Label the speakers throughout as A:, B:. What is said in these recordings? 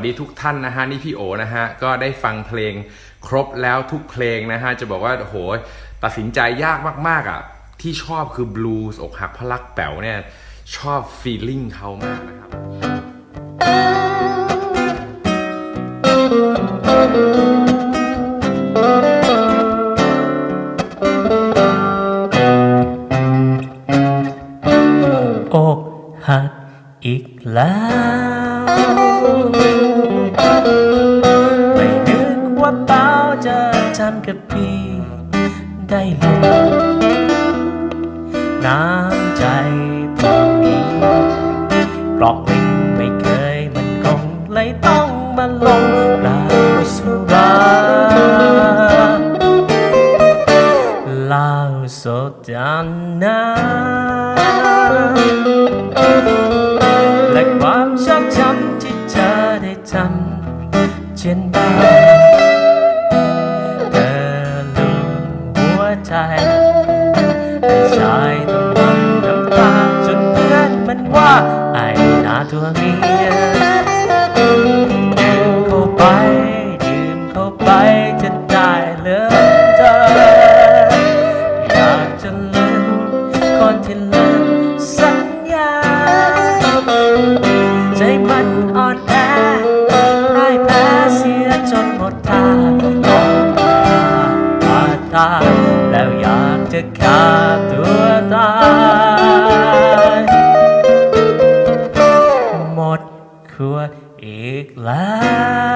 A: สดีทุกท่านนะฮะนี่พี่โอนะฮะก็ได้ฟังเพลงครบแล้วทุกเพลงนะฮะจะบอกว่าโอ้โหตัดสินใจยากมากๆอะที่ชอบคือบลูส์อกหักพลักแป๋วเนี่ยชอบฟีลลิ่งเขามากนะครับ
B: อกหักอีกแล้ว ได้ลงน้ำใจผู้หญิงปลอกลิงไม่เคยมันคงเลยต้องมาลงกลาวสุราเล้าสดจันน้ำและความชอกช้ำที่เธอได้ทำเช่นบ้า ใจให้ชายต้องมันน้ำตาจนเพื่อนมันว่าไอ้หน้าตัวเมียดื่มเข้าไปดื่มเข้าไปจะได้เลิกเธออยากจะลืมก่อนที่ลืมสัญญา ใจมันอ่อนแอพ่ายแพ้เสียจนหมดทางต้องตาตา แล้วอยากจะฆ่าตัวตาย หมดขวดอีกแล้ว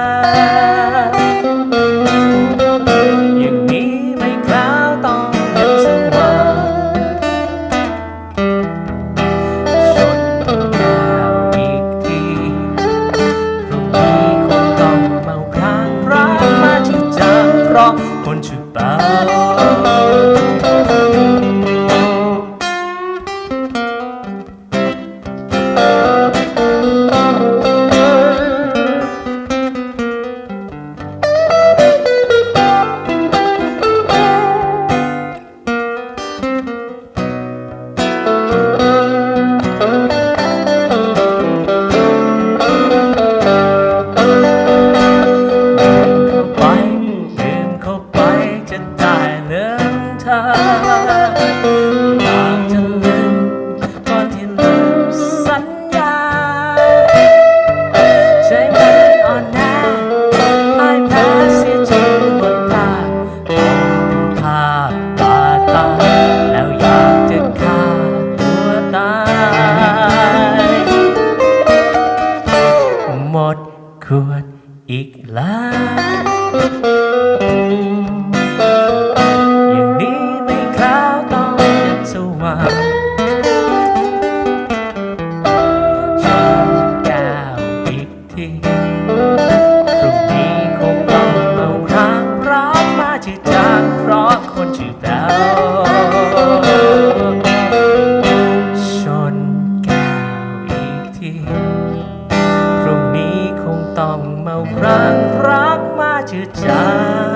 B: หมดขวดอีกแล้ว คงต้องเมาครางรักมาจืดจาง